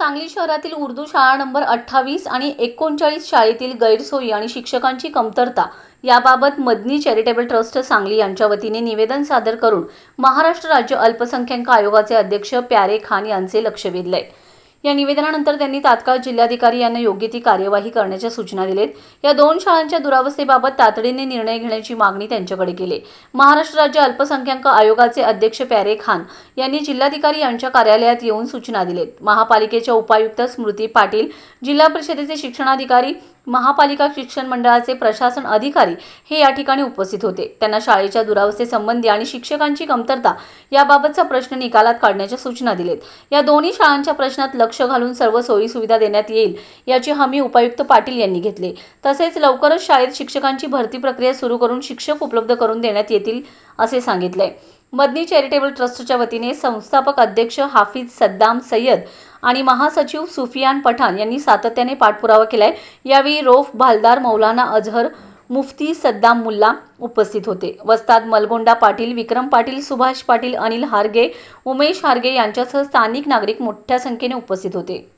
सांगली शहरातील उर्दू शाळा नंबर अठ्ठावीस आणि एकोणचाळीस शाळेतील गैरसोयी आणि शिक्षकांची कमतरता याबाबत मदनी चॅरिटेबल ट्रस्ट सांगली यांच्या वतीने निवेदन सादर करून महाराष्ट्र राज्य अल्पसंख्याक आयोगाचे अध्यक्ष प्यारे खान यांचे लक्ष वेधले या निवेदनानंतर त्यांनी तात्काळ जिल्हाधिकारी यांना योग्य ती कार्यवाही करण्याच्या सूचना दिलेत. या दोन शाळांच्या दुरावस्थेबाबत तातडीने निर्णय घेण्याची मागणी त्यांच्याकडे केली. महाराष्ट्र राज्य अल्पसंख्याक आयोगाचे अध्यक्ष प्यारे खान यांनी जिल्हाधिकारी यांच्या कार्यालयात येऊन सूचना दिलेत. महापालिकेच्या उपायुक्त स्मृती पाटील जिल्हा परिषदेचे शिक्षणाधिकारी महापालिका शिक्षण मंडळाचे प्रशासन अधिकारी हे या ठिकाणी उपस्थित होते. त्यांना शाळेच्या दुरावस्थेसंबंधी आणि शिक्षकांची कमतरता याबाबतचा प्रश्न निकालात काढण्याच्या सूचना दिलेत. या दोन्ही शाळांच्या प्रश्नात लक्ष घालून सर्व सोयी सुविधा देण्यात येईल याची हमी उपायुक्त पाटील यांनी घेतली. तसेच लवकरच शाळेत शिक्षकांची भरती प्रक्रिया सुरू करून शिक्षक उपलब्ध करून देण्यात येतील असे सांगितले. मदनी चॅरिटेबल ट्रस्टच्या वतीने संस्थापक अध्यक्ष हाफिज सद्दाम सय्यद आणि महासचिव सुफियान पठाण यांनी सातत्याने पाठपुरावा केलाय. यावेळी रोफ भालदार मौलाना अझहर मुफ्ती सद्दाम मुल्ला उपस्थित होते. वस्ताद मलगोंडा पाटील विक्रम पाटील सुभाष पाटील अनिल हारगे उमेश हारगे यांच्यासह स्थानिक नागरिक मोठ्या संख्येने उपस्थित होते.